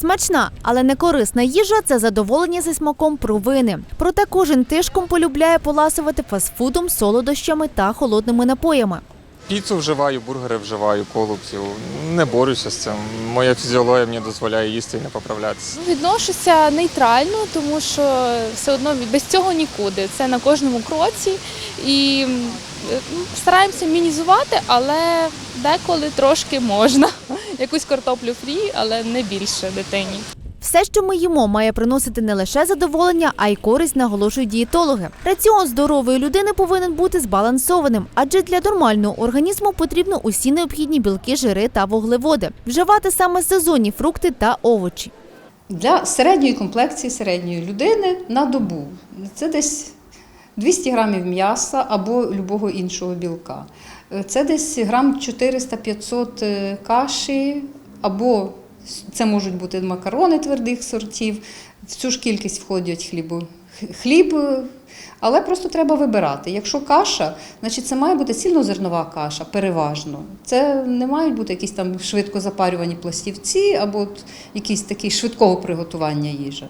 Смачна, але не корисна їжа це задоволення зі смаком провини. Проте кожен тишком полюбляє поласувати фастфудом, солодощами та холодними напоями. Піцу вживаю, бургери вживаю, колу п'ю. Не борюся з цим. Моя фізіологія мені дозволяє їсти і не поправлятися. Відношуся нейтрально, тому що все одно без цього нікуди. Це на кожному кроці. І м, м, стараємося мінізувати, але деколи трошки можна. Якусь картоплю фрі, але не більше дитині. Все, що ми їмо, має приносити не лише задоволення, а й користь, наголошують дієтологи. Раціон здорової людини повинен бути збалансованим, адже для нормального організму потрібно усі необхідні білки, жири та вуглеводи. Вживати саме сезонні фрукти та овочі. Для середньої комплекції середньої людини на добу це десь 200 грамів м'яса або любого іншого білка. Е, Це десь грам 400-500 е, каші, або це можуть бути макарони твердих сортів. В цю ж кількість входять хлібу, хліб, е, але просто треба вибирати. Якщо каша, значить це має бути цільнозернова каша, переважно. Це не мають бути якісь там швидко запарювані пластівці або якісь такі швидкого приготування їжа.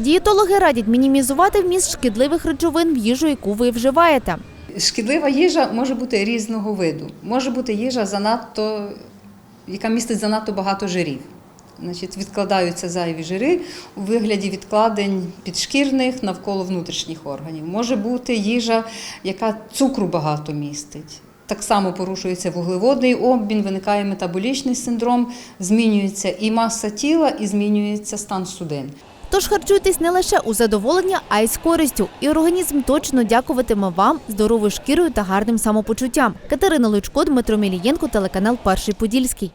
Дієтологи радять мінімізувати вміст шкідливих речовин в їжу, яку ви вживаєте. Шкідлива їжа може бути різного виду. Може бути їжа занадто, яка містить занадто багато жирів. Значить, відкладаються зайві жири у вигляді відкладень підшкірних навколо внутрішніх органів. Може бути їжа, яка цукру багато містить. Так само порушується вуглеводний обмін, виникає метаболічний синдром, змінюється і маса тіла, і змінюється стан судин. Тож харчуйтесь не лише у задоволення, а й з користю. І організм точно дякуватиме вам здоровою шкірою та гарним самопочуттям. Катерина Лучко, Дмитро Мілієнко, телеканал Перший Подільський.